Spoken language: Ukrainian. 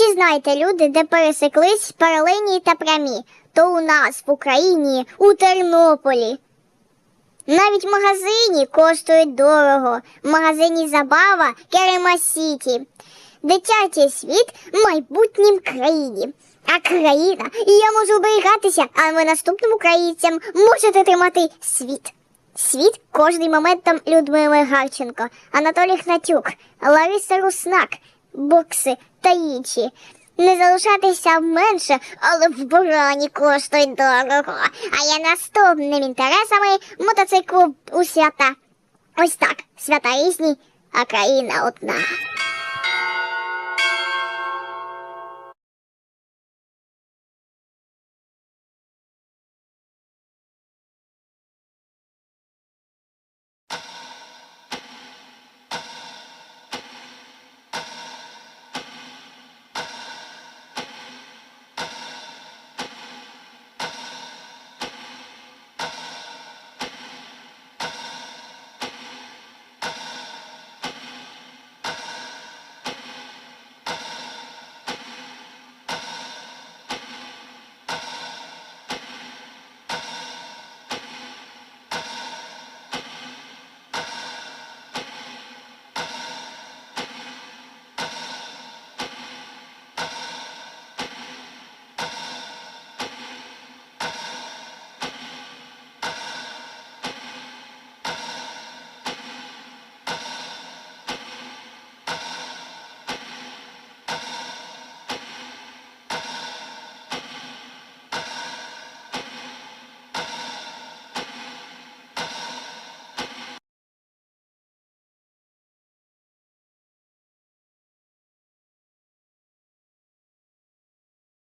Чи знаєте люди, де пересеклись паралельні та прямі? То у нас в Україні, у Тернополі. Навіть в магазині коштують дорого. В магазині забава Керема Сіті. Дитячий світ в майбутнім країні. А країна, і я можу оберігатися, а ви наступним українцям можете тримати світ. Світ кожний моментом Людмили Гарченко, Анатолій Гнатюк, Лариса Руснак, бокси та інші. Не залишатися менше, але в броні коштує дорого. А я наступним інтересами мотоциклу у свята. Ось так, свята різні, а країна одна.